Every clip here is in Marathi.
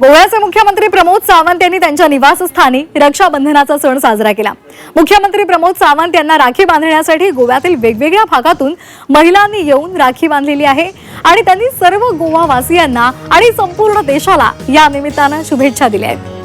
गोव्याचे मुख्यमंत्री प्रमोद सावंत यांनी त्यांच्या निवासस्थानी रक्षाबंधनाचा सण साजरा केला. मुख्यमंत्री प्रमोद सावंत यांना राखी बांधण्यासाठी गोव्यातील वेगवेगळ्या भागातून महिलांनी येऊन राखी बांधलेली आहे आणि त्यांनी सर्व गोवावासियांना आणि संपूर्ण देशाला या निमित्तानं शुभेच्छा दिल्या आहेत.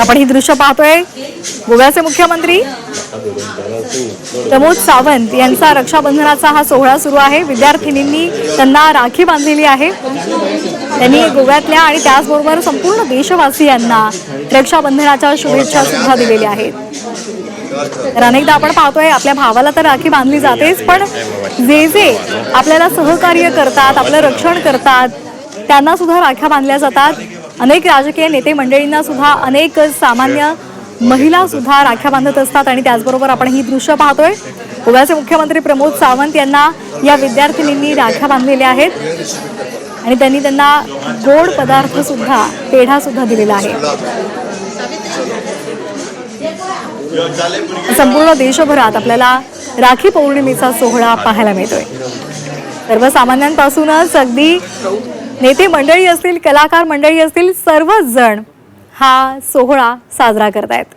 आपण ही दृश्य पाहतोय. गोव्याचे मुख्यमंत्री प्रमोद सावंत यांचा रक्षाबंधनाचा हा सोहळा सुरू आहे. विद्यार्थिनींनी त्यांना राखी बांधलेली आहे. त्यांनी गोव्यातल्या आणि त्याचबरोबर संपूर्ण देशवासियांना रक्षाबंधनाच्या शुभेच्छा सुद्धा दिलेल्या आहेत. तर अनेकदा आपण पाहतोय आपल्या भावाला तर राखी बांधली जातेच पण जे जे आपल्याला सहकार्य करतात आपलं रक्षण करतात त्यांना सुद्धा राख्या बांधल्या जातात. अनेक राजकीय नेते मंडळींना सुद्धा अनेक सामान्य महिला सुद्धा राख्या बांधत असतात आणि त्याचबरोबर आपण ही दृश्य पाहतोय. गोव्याचे मुख्यमंत्री प्रमोद सावंत यांना या विद्यार्थिनींनी राख्या बांधलेल्या आहेत आणि त्यांनी त्यांना गोड पदार्थ सुद्धा पेढा सुद्धा दिलेला आहे. संपूर्ण देशभरात आपल्याला राखी पौर्णिमेचा सोहळा पाहायला मिळतोय. सर्वसामान्यांपासूनच अगदी नेते मंडळी असतील कलाकार मंडळी असतील सर्वच जण हा सोहळा साजरा करत आहेत